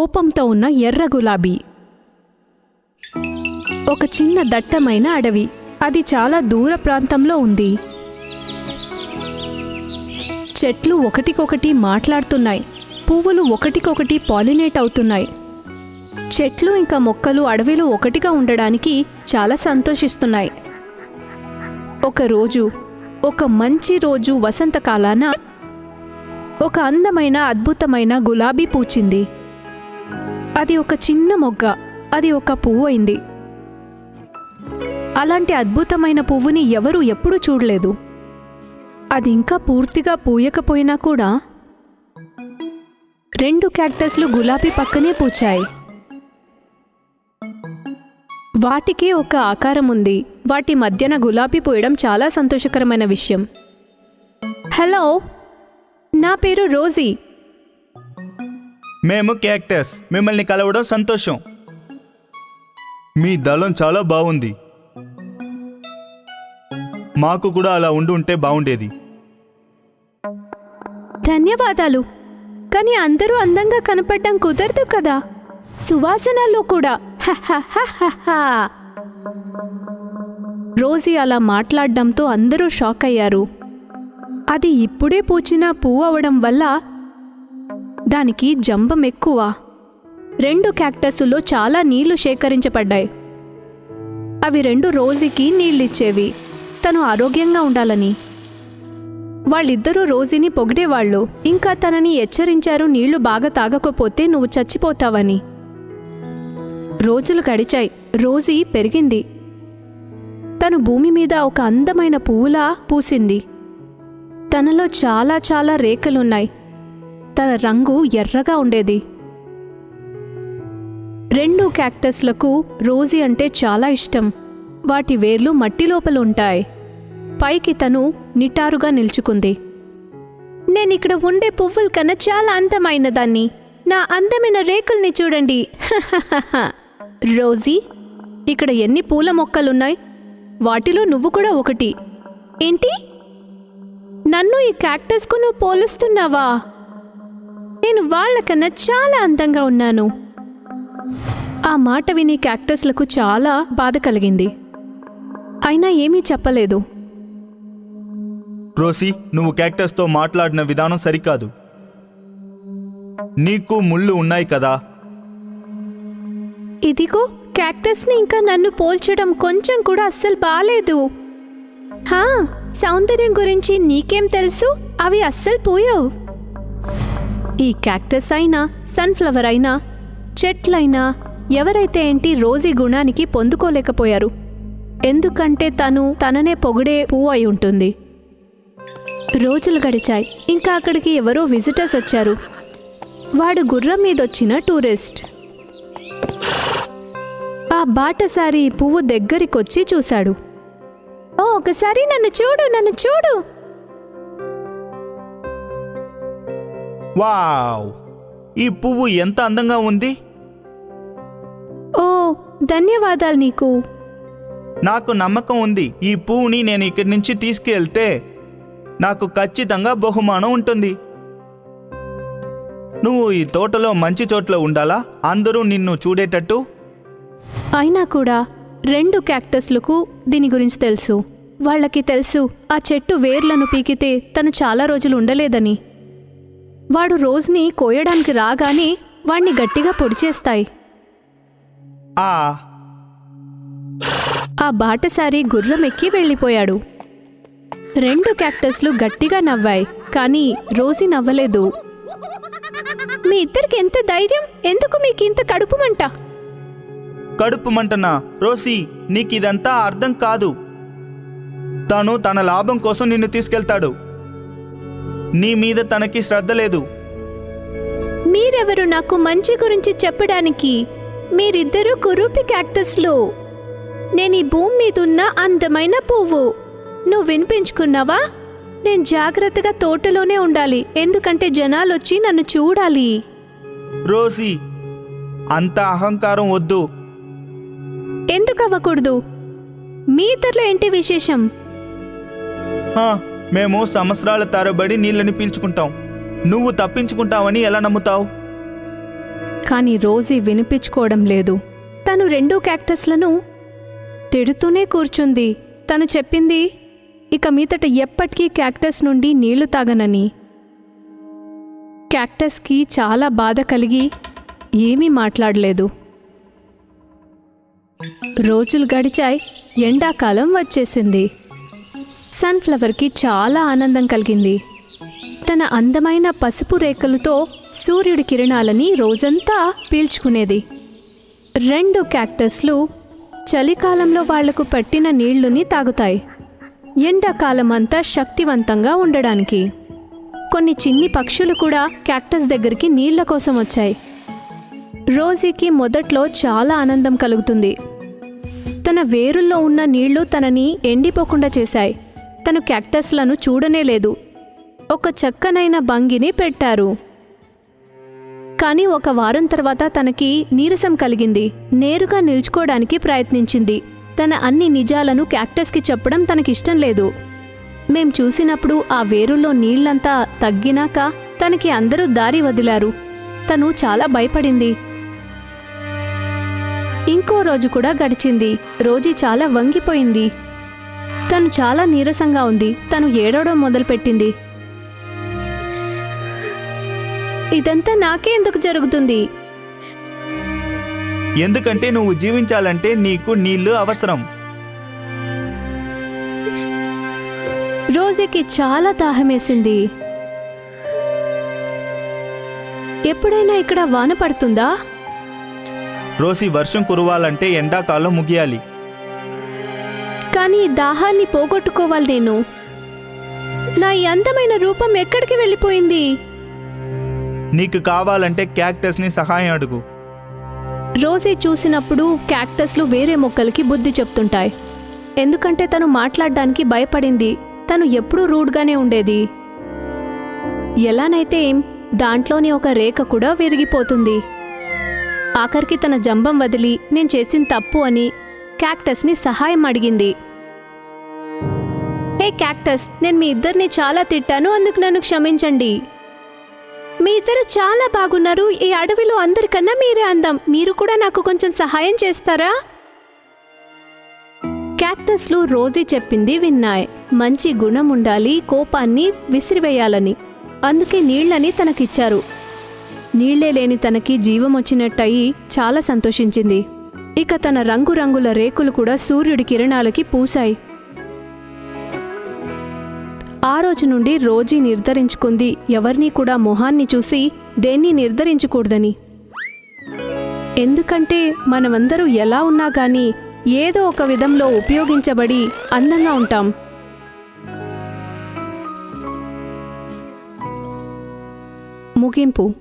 కోపంతో ఉన్న ఎర్ర గులాబీ. ఒక చిన్న దట్టమైన అడవి. అది చాలా దూర ప్రాంతంలో ఉంది. చెట్లు ఒకటికొకటి మాట్లాడుతున్నాయి. పువ్వులు ఒకటికొకటి పాలినేట్ అవుతున్నాయి. చెట్లు ఇంకా మొక్కలు అడవిలో ఒకటిగా ఉండడానికి చాలా సంతోషిస్తున్నాయి. ఒకరోజు ఒక మంచి రోజు వసంతకాలాన ఒక అందమైన అద్భుతమైన గులాబీ పూచింది. అది ఒక చిన్న మొగ్గ. అది ఒక పువ్వు అయింది. అలాంటి అద్భుతమైన పువ్వుని ఎవరూ ఎప్పుడూ చూడలేదు. అది ఇంకా పూర్తిగా పూయకపోయినా కూడా రెండు క్యాక్టస్లు గులాబీ పక్కనే పూచాయి. వాటికి ఒక ఆకారం ఉంది. వాటి మధ్యన గులాబీ పూయడం చాలా సంతోషకరమైన విషయం. హలో! నా పేరు రోజీ. మేము క్యాక్టస్ మిమ్మల్ని కలవడం సంతోషం. మీ దళం చాలా బాగుంది. మాకు కూడా అలా ఉండి ఉంటే బాగుండేది. ధన్యవాదాలు. కానీ అందరూ అందంగా కనపడడం కుదరదు కదా. సువాసనలో కూడా. రోజీ అలా మాట్లాడడంతో అందరూ షాక్ అయ్యారు అది ఇప్పుడే పూచిన పువ్వు అవడం వల్ల దానికి జంబం ఎక్కువ. రెండు క్యాక్టస్లో చాలా నీళ్ళు సేకరించబడ్డాయి. అవి రెండు రోజుకి నీళ్ళిచ్చేవి. తను ఆరోగ్యంగా ఉండాలని. వాళ్ళిద్దరూ రోజీని పొగిడేవాళ్ళు. ఇంకా తనని హెచ్చరించారు నీళ్ళు బాగా తాగకపోతే నువ్వు చచ్చిపోతావని. రోజులు గడిచాయి. రోజీ పెరిగింది. తను భూమి మీద ఒక అందమైన పువ్వులా పూసింది. తనలో చాలా చాలా రేఖలున్నాయి. తన రంగు ఎర్రగా ఉండేది. రెండు క్యాక్టస్లకు రోజీ అంటే చాలా ఇష్టం. వాటి వేర్లు మట్టి లోపల ఉంటాయి. పైకి తను నిటారుగా నిల్చుకుంది. నేనిక్కడ ఉండే పువ్వుల కన్నా చాలా అందమైన దాన్ని నా అందమైన రేకుల్ని చూడండి. రోజీ ఇక్కడ ఎన్ని పూల మొక్కలున్నాయి? వాటిలో నువ్వు కూడా ఒకటి. ఏంటి? నన్ను ఈ క్యాక్టస్కు నువ్వు పోలుస్తున్నావా? నేను వాళ్ళకన్నా చాలా అందంగా ఉన్నాను. ఆ మాట విని క్యాక్టస్లకు చాలా బాధ కలిగింది. అయినా ఏమీ చెప్పలేదు. రోసి నువ్వు క్యాక్టస్తో మాట్లాడిన విధానం సరికాదు. నీకు ముళ్ళు ఉన్నాయి కదా? ఇదిగో క్యాక్టస్ని ఇంకా నన్ను పోల్చడం కొంచెం కూడా అస్సలు బాలేదు. హా సౌందర్యం గురించి నీకేం తెలుసు? అవి అస్సలు పోయావు. ఈ క్యాక్టస్ అయినా సన్ఫ్లవర్ అయినా చెట్లైనా ఎవరైతే ఏంటి రోజీ గుణానికి పొందుకోలేకపోయారు. ఎందుకంటే తను తననే పొగిడే పువ్వు అయి ఉంటుంది. రోజులు గడిచాయి. ఇంకా అక్కడికి ఎవరో విజిటర్స్ వచ్చారు. వాడు గుర్రం మీదొచ్చిన టూరిస్ట్. ఆ బాటసారి పువ్వు దగ్గరికొచ్చి చూశాడు. ఓ ఒకసారి నన్ను చూడు నన్ను చూడు! వావ్! ఈ పువ్వు ఎంత అందంగా ఉంది? ఓ ధన్యవాదాలు నీకు. నాకు నమ్మకం ఉంది. ఈ పువ్వుని నేను ఇక్కడి నుంచి తీసుకెళ్తే నాకు ఖచ్చితంగా బహుమానం ఉంటుంది. నువ్వు ఈ తోటలో మంచి చోట్ల ఉండాలా? అందరూ నిన్ను చూడేటట్టు? అయినా కూడా రెండు క్యాక్టస్లకు దీని గురించి తెలుసు. వాళ్ళకి తెలుసు ఆ చెట్టు వేర్లను పీకితే తను చాలా రోజులు ఉండలేదని. వాడు రోజుని కోయడానికి రాగానే వాణ్ణి గట్టిగా పొడిచేస్తాయి ఆ. ఆ బాటసారి గుర్రం ఎక్కి వెళ్ళిపోయాడు. రెండు క్యాక్టస్లు గట్టిగా నవ్వాయి కానీ రోజీ నవ్వలేదు. మీ ఇద్దరికి ఎంత ధైర్యం? ఎందుకు మీకు ఇంత కడుపు మంట? కడుపు మంటనా? రోసి నీకు ఇదంతా అర్థం కాదు. తను తన లాభం కోసం నిన్ను తీసుకెళ్తాడు. నీ మీద తనకి శ్రద్ధ లేదు. మీరెవరు నాకు మంచి గురించి చెప్పడానికి? మీరిద్దరూ కురూపి క్యాక్టస్లు. నేను ఈ భూమి మీద ఉన్న అందమైన పువ్వు. నువ్వు వినిపించుకున్నావా? నేను జాగ్రత్తగా తోటలోనే ఉండాలి. ఎందుకంటే జనాలు వచ్చి నన్ను చూడాలి. రోసి అంత అహంకారం వద్దు. ఎందుకు అవ్వకూడదు మీ ఇద్దరిలో ఏంటి విశేషం? ఆ, మేము సంవత్సరాల తరబడి నీళ్ళని పీల్చుకుంటాం. నువ్వు తప్పించుకుంటావని ఎలా నమ్ముతావు? కానీ రోజీ వినిపించుకోవడం లేదు. తను రెండు క్యాక్టస్లను తిడుతూనే కూర్చుంది. తను చెప్పింది ఇక మీదట ఎప్పటికీ క్యాక్టస్ నుండి నీళ్ళు తాగనని. క్యాక్టస్కి చాలా బాధ కలిగి ఏమీ మాట్లాడలేదు. రోజులు గడిచాయి ఎండాకాలం వచ్చేసింది. సన్ఫ్లవర్కి చాలా ఆనందం కలిగింది. తన అందమైన పసుపు రేఖలతో సూర్యుడి కిరణాలని రోజంతా పీల్చుకునేది. రెండు క్యాక్టస్లు చలికాలంలో వాళ్ళకు పట్టిన నీళ్ళుని తాగుతాయి. ఎండాకాలం అంతా శక్తివంతంగా ఉండడానికి. కొన్ని చిన్ని పక్షులు కూడా క్యాక్టస్ దగ్గరికి నీళ్ళ కోసం వచ్చాయి. రోజీకి మొదట్లో చాలా ఆనందం కలుగుతుంది. తన వేరుల్లో ఉన్న నీళ్ళు తనని ఎండిపోకుండా చేశాయి. తను క్యాక్టస్లను చూడనే లేదు. ఒక చక్కనైన భంగిని పెట్టారు. కానీ ఒక వారం తర్వాత తనకి నీరసం కలిగింది. నేరుగా నిల్చుకోవడానికి ప్రయత్నించింది. తన అన్ని నిజాలను క్యాక్టస్కి చెప్పడం తనకిష్టం లేదు. మేం చూసినప్పుడు ఆ వేరుల్లో నీళ్ళంతా తగ్గినాక తనకి అందరూ దారి వదిలారు. తను చాలా భయపడింది. ఇంకో రోజు కూడా గడిచింది. రోజీ చాలా వంగిపోయింది. తను చాలా నీరసంగా ఉంది. తను ఏడవడం మొదలుపెట్టింది. ఇదంతా నాకే ఎందుకు జరుగుతుంది? ఎందుకంటే నువ్వు జీవించాలంటే నీకు నీళ్ళు అవసరం. రోజీకి చాలా దాహమేసింది. ఎప్పుడైనా ఇక్కడ వాన పడుతుందా? రోసి వర్షం కురవాలంటే ఎండాకాలం ముగియాలి. కానీ ఈ దాహాన్ని పోగొట్టుకోవాలి నేను. నా ఈ అందమైన రూపం ఎక్కడికి వెళ్ళిపోయింది? నీకు కావాలంటే క్యాక్టస్ని సహాయం అడుగు. రోజీ చూసినప్పుడు క్యాక్టస్లు వేరే మొక్కలకి బుద్ధి చెప్తుంటాయి. ఎందుకంటే తను మాట్లాడడానికి భయపడింది. తను ఎప్పుడూ రూడ్గానే ఉండేది. ఎలానైతే ఏం దాంట్లోని ఒక రేఖ కూడా విరిగిపోతుంది. ఆఖరికి తన జంబం వదిలి నేను చేసిన తప్పు అని క్యాక్టస్ని సహాయం అడిగింది. హే క్యాక్టస్ నేను మీ ఇద్దరిని చాలా తిట్టాను అందుకు నన్ను క్షమించండి. మీ ఇద్దరు చాలా బాగున్నారు ఈ అడవిలో అందరికన్నా మీరే అందం మీరు కూడా నాకు కొంచెం సహాయం చేస్తారా? క్యాక్టస్లు రోజీ చెప్పింది విన్నాయ్. మంచి గుణం ఉండాలి కోపాన్ని విసిరివేయాలని. అందుకే నీళ్ళని తనకిచ్చారు. నీళ్ళే లేని తనకి జీవం వచ్చినట్టయి చాలా సంతోషించింది. ఇక తన రంగురంగుల రేకులు కూడా సూర్యుడి కిరణాలకి పూసాయి ఆ రోజు నుండి రోజీ నిర్ధారించుకుంది. ఎవరినీ కూడా మొహాన్ని చూసి దేన్ని నిర్ధరించకూడదని? ఎందుకంటే మనమందరూ ఎలా ఉన్నా కానీ ఏదో ఒక విధంలో ఉపయోగించబడి అందంగా ఉంటాం. ముగింపు.